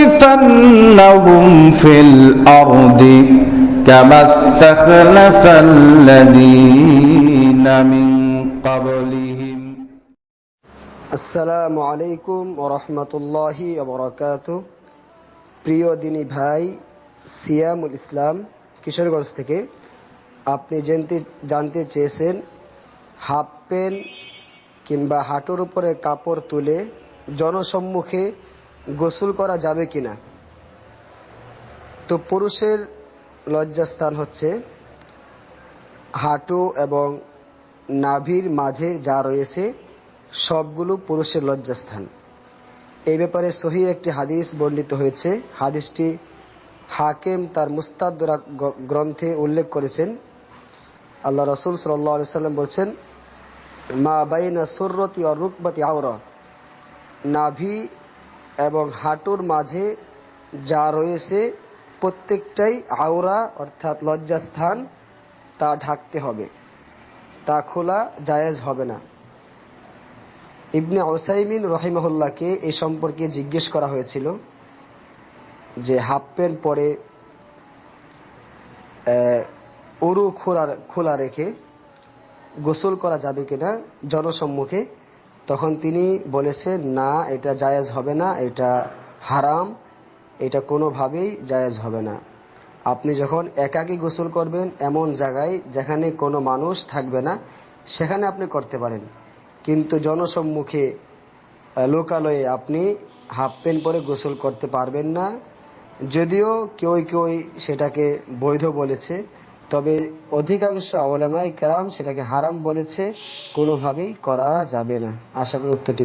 ليستخلفنهم في الأرض كما استخلف الذين من قبلهم আসসালামু আলাইকুম ওরহমতুল্লাহি ওবরাকাত প্রিয় দিনী ভাই সিয়ামুল ইসলাম কিশোরগঞ্জ থেকে আপনি জানতে জানতে চেয়েছেন হাফ প্যান্ট কিংবা হাঁটুর উপরে কাপড় তুলে জনসম্মুখে গোসল করা যাবে কিনা? তো পুরুষের লজ্জাস্থান হচ্ছে হাঁটু এবং নাভির মাঝে যা রয়েছে, সবগুলো পুরুষের লজ্জাস্থান। এই ব্যাপারে সহি একটি হাদিস বর্ণিত হয়েছে। হাদিসটি হাকেম তার মুস্তাদ গ্রন্থে উল্লেখ করেছেন। আল্লাহ রসুল সাল্লাম বলছেন, মা বাইনা সুররতি ও রুকবাতি আওরা। নাভি এবং হাঁটুর মাঝে যা রয়েছে, প্রত্যেকটাই আওরা অর্থাৎ লজ্জাস্থান, তা ঢাকতে হবে। তা খোলা জায়েজ হবে না। ইবনে ওসাইমিন রহিমহল্লাকে এই সম্পর্কে জিজ্ঞেস করা হয়েছিল যে হাফ প্যান্ট পরে উরু খোলা খোলা রেখে গোসল করা যাবে কিনা জনসম্মুখে। তখন তিনি বলেছেন, না, এটা জায়েজ হবে না, এটা হারাম, এটা কোনোভাবেই জায়েজ হবে না। আপনি যখন একাকী গোসল করবেন এমন জায়গায় যেখানে কোনো মানুষ থাকবে না, সেখানে আপনি করতে পারেন। কিন্তু জনসম্মুখে লোকালয়ে আপনি হাফ প্যান্ট পরে গোসল করতে পারবেন না। যদিও কেউ কেউ সেটাকে বৈধ বলেছে তবে অধিকাংশ আওলামাই কেরাম সেটাকে হারাম বলেছে কোনোভাবেই করা যাবে না। আশা করি উত্তরটি